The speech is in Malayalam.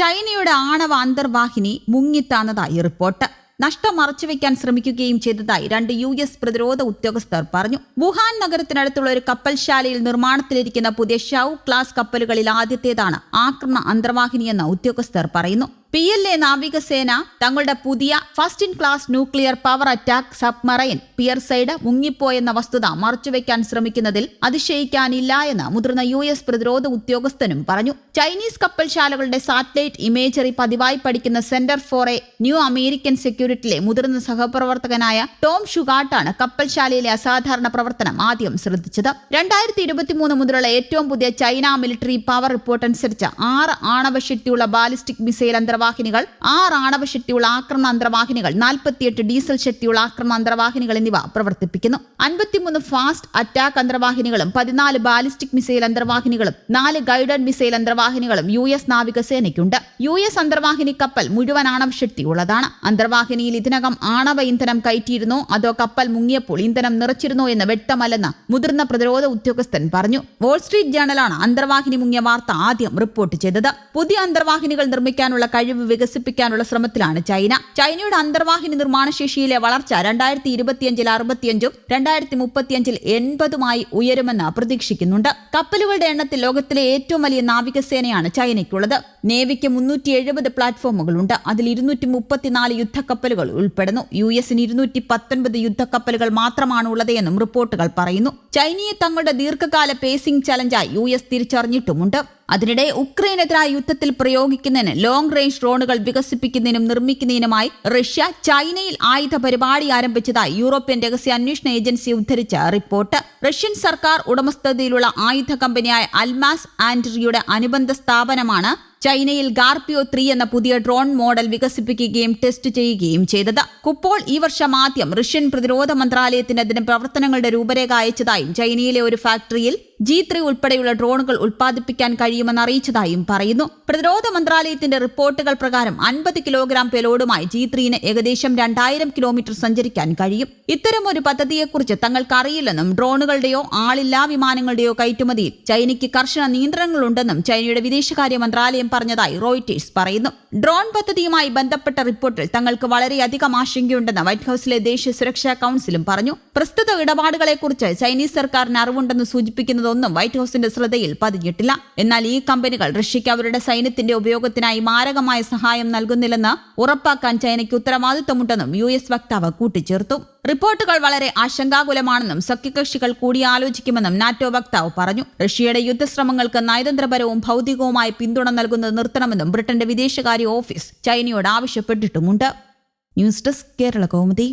ചൈനയുടെ ആണവ അന്തർവാഹിനി മുങ്ങിത്താന്നതായി റിപ്പോർട്ട്. നഷ്ടം മറച്ചുവെക്കാൻ ശ്രമിക്കുകയും ചെയ്തതായി രണ്ട് യു എസ് പ്രതിരോധ ഉദ്യോഗസ്ഥർ പറഞ്ഞു. വുഹാൻ നഗരത്തിനടുത്തുള്ള ഒരു കപ്പൽശാലയിൽ നിർമ്മാണത്തിലിരിക്കുന്ന പുതിയ ഷൌ ക്ലാസ് കപ്പലുകളിൽ ആദ്യത്തേതാണ് ആക്രമണ അന്തർവാഹിനിയെന്ന് ഉദ്യോഗസ്ഥർ പറയുന്നു. പി എൽ എ നാവികസേന തങ്ങളുടെ പുതിയ first in class nuclear power attack submarine pier side മുങ്ങിപ്പോയെന്ന വസ്തുത മറച്ചുവെക്കാൻ ശ്രമിക്കുന്നതിൽ അതിശയിക്കാനില്ല എന്ന് മുതിർന്ന യു എസ് പ്രതിരോധ ഉദ്യോഗസ്ഥനും പറഞ്ഞു. ചൈനീസ് കപ്പൽശാലകളുടെ സാറ്റലൈറ്റ് ഇമേജറി പതിവായി പഠിക്കുന്ന center for a new American സെക്യൂരിറ്റിയിലെ മുതിർന്ന സഹപ്രവർത്തകനായ ടോം ഷുഗാട്ടാണ് കപ്പൽശാലയിലെ അസാധാരണ പ്രവർത്തനം ആദ്യം ശ്രദ്ധിച്ചത്. രണ്ടായിരത്തി ഇരുപത്തിമൂന്ന് മുതലുള്ള ഏറ്റവും പുതിയ ചൈന മിലിറ്ററി പവർ റിപ്പോർട്ട് അനുസരിച്ച് ആറ് ആണവശക്തിയുള്ള ബാലിസ്റ്റിക് മിസൈൽ അന്തർവാഹിനികൾ ആറ് ആണവ ശക്തിയുള്ള ആക്രമണ അന്തർവാഹിനികൾ നാൽപ്പത്തിയെട്ട് ഡീസൽ ശക്തിയുള്ള ആക്രമണ അന്തർവാഹിനികൾ എന്നിവ പ്രവർത്തിപ്പിക്കുന്നു. അൻപത്തിമൂന്ന് ഫാസ്റ്റ് അറ്റാക്ക് അന്തർവാഹിനികളും പതിനാല് ബാലിസ്റ്റിക് മിസൈൽ അന്തർവാഹിനികളും നാല് ഗൈഡഡ് മിസൈൽ അന്തർവാഹിനികളും യു എസ് നാവികസേനയ്ക്കുണ്ട്. യു എസ് അന്തർവാഹിനി കപ്പൽ മുഴുവൻ ആണവ ശക്തിയുള്ളതാണ് അന്തർവാഹിനിയിൽ ഇതിനകം ആണവ ഇന്ധനം കയറ്റിയിരുന്നോ അതോ കപ്പൽ മുങ്ങിയപ്പോൾ ഇന്ധനം നിറച്ചിരുന്നോ എന്ന് വ്യക്തമല്ലെന്ന് മുതിർന്ന പ്രതിരോധ ഉദ്യോഗസ്ഥൻ പറഞ്ഞു. വാൾസ്ട്രീറ്റ് ജേണലാണ് അന്തർവാഹിനി മുങ്ങിയ വാർത്ത ആദ്യം റിപ്പോർട്ട് ചെയ്തത്. പുതിയ അന്തർവാഹിനികൾ നിർമ്മിക്കാനുള്ള കഴിവ് വികസിപ്പിക്കാനുള്ള ശ്രമത്തിലാണ് ചൈന. ചൈനയുടെ അന്തർവാഹിനി നിർമ്മാണ ശേഷിയിലെ വളർച്ച രണ്ടായിരത്തി ഇരുപത്തിയഞ്ചിൽ അറുപത്തിയഞ്ചും രണ്ടായിരത്തി മുപ്പത്തിയഞ്ചിൽ എൺപതുമായി ഉയരുമെന്ന് പ്രതീക്ഷിക്കുന്നുണ്ട്. കപ്പലുകളുടെ എണ്ണത്തിൽ ലോകത്തിലെ ഏറ്റവും വലിയ നാവികസേനയാണ് ചൈനയ്ക്കുള്ളത്. നേവിക്ക് മുന്നൂറ്റി എഴുപത് പ്ലാറ്റ്ഫോമുകളുണ്ട്. അതിൽ ഇരുന്നൂറ്റി മുപ്പത്തിനാല് യുദ്ധക്കപ്പലുകൾ ഉൾപ്പെടുന്നു. യു എസിന് ഇരുന്നൂറ്റി പത്തൊൻപത് യുദ്ധക്കപ്പലുകൾ മാത്രമാണ് ഉള്ളത് എന്നും റിപ്പോർട്ടുകൾ പറയുന്നു. ചൈനയെ തങ്ങളുടെ ദീർഘകാല പേസിംഗ് ചലഞ്ചായി യു എസ് തിരിച്ചറിഞ്ഞിട്ടുമുണ്ട്. അതിനിടെ ഉക്രൈനെതിരായ യുദ്ധത്തിൽ പ്രയോഗിക്കുന്നതിന് ലോങ് റേഞ്ച് ഡ്രോണുകൾ വികസിപ്പിക്കുന്നതിനും നിർമ്മിക്കുന്നതിനുമായി റഷ്യ ചൈനയിൽ ആയുധ പരിപാടി ആരംഭിച്ചതായി യൂറോപ്യൻ രഹസ്യ അന്വേഷണ ഏജൻസി ഉദ്ധരിച്ച റിപ്പോർട്ട്. റഷ്യൻ സർക്കാർ ഉടമസ്ഥതയിലുള്ള ആയുധ കമ്പനിയായ അൽമാസ് ആൻഡ്രിയുടെ അനുബന്ധ സ്ഥാപനമാണ് ചൈനയിൽ ഗാർപിയോ ത്രീ എന്ന പുതിയ ഡ്രോൺ മോഡൽ വികസിപ്പിക്കുകയും ടെസ്റ്റ് ചെയ്യുകയും ചെയ്തത്. കുപ്പോൾ ഈ വർഷം ആദ്യം റഷ്യൻ പ്രതിരോധ മന്ത്രാലയത്തിന് അതിന് പ്രവർത്തനങ്ങളുടെ രൂപരേഖ അയച്ചതായും ചൈനയിലെ ഒരു ഫാക്ടറിയിൽ ജി ത്രീ ഉൾപ്പെടെയുള്ള ഡ്രോണുകൾ ഉൽപ്പാദിപ്പിക്കാൻ കഴിയുമെന്ന് അറിയിച്ചതായും പറയുന്നു. പ്രതിരോധ മന്ത്രാലയത്തിന്റെ റിപ്പോർട്ടുകൾ പ്രകാരം അൻപത് കിലോഗ്രാം പെലോഡുമായി ജി ത്രീന് ഏകദേശം രണ്ടായിരം കിലോമീറ്റർ സഞ്ചരിക്കാൻ കഴിയും. ഇത്തരം ഒരു പദ്ധതിയെക്കുറിച്ച് തങ്ങൾക്ക് അറിയില്ലെന്നും ഡ്രോണുകളുടെയോ ആളില്ലാ വിമാനങ്ങളുടെയോ കയറ്റുമതിയിൽ ചൈനയ്ക്ക് കർശന നിയന്ത്രണങ്ങളുണ്ടെന്നും ചൈനയുടെ വിദേശകാര്യ മന്ത്രാലയം പറഞ്ഞതായി റോയിറ്റേഴ്സ് പറയുന്നു. ഡ്രോൺ പദ്ധതിയുമായി ബന്ധപ്പെട്ട റിപ്പോർട്ടിൽ തങ്ങൾക്ക് വളരെയധികം ആശങ്കയുണ്ടെന്ന് വൈറ്റ് ഹൌസിലെ ദേശീയ സുരക്ഷാ കൌൺസിലും പറഞ്ഞു. പ്രസ്തുത ഇടപാടുകളെക്കുറിച്ച് ചൈനീസ് സർക്കാരിന് അറിവുണ്ടെന്ന് സൂചിപ്പിക്കുന്നതൊന്നും വൈറ്റ് ഹൌസിന്റെ ശ്രദ്ധയിൽ പതിഞ്ഞിട്ടില്ല. എന്നാൽ ഈ കമ്പനികൾ റഷ്യയ്ക്ക് അവരുടെ സൈന്യത്തിന്റെ ഉപയോഗത്തിനായി മാരകമായ സഹായം നൽകുന്നില്ലെന്ന് ഉറപ്പാക്കാൻ ചൈനയ്ക്ക് ഉത്തരവാദിത്തമുണ്ടെന്നും യു എസ് വക്താവ് കൂട്ടിച്ചേർത്തു. റിപ്പോർട്ടുകൾ വളരെ ആശങ്കാകുലമാണെന്നും സഖ്യകക്ഷികൾ കൂടിയാലോചിക്കുമെന്നും നാറ്റോ വക്താവ് പറഞ്ഞു. റഷ്യയുടെ യുദ്ധശ്രമങ്ങൾക്ക് നയതന്ത്രപരവും ഭൗതികവുമായ പിന്തുണ നൽകുന്നത് നിർത്തണമെന്നും ബ്രിട്ടന്റെ വിദേശകാര്യ ഓഫീസ് ചൈനയോട് ആവശ്യപ്പെട്ടിട്ടുമുണ്ട്. News desk Kerala Kaumudi.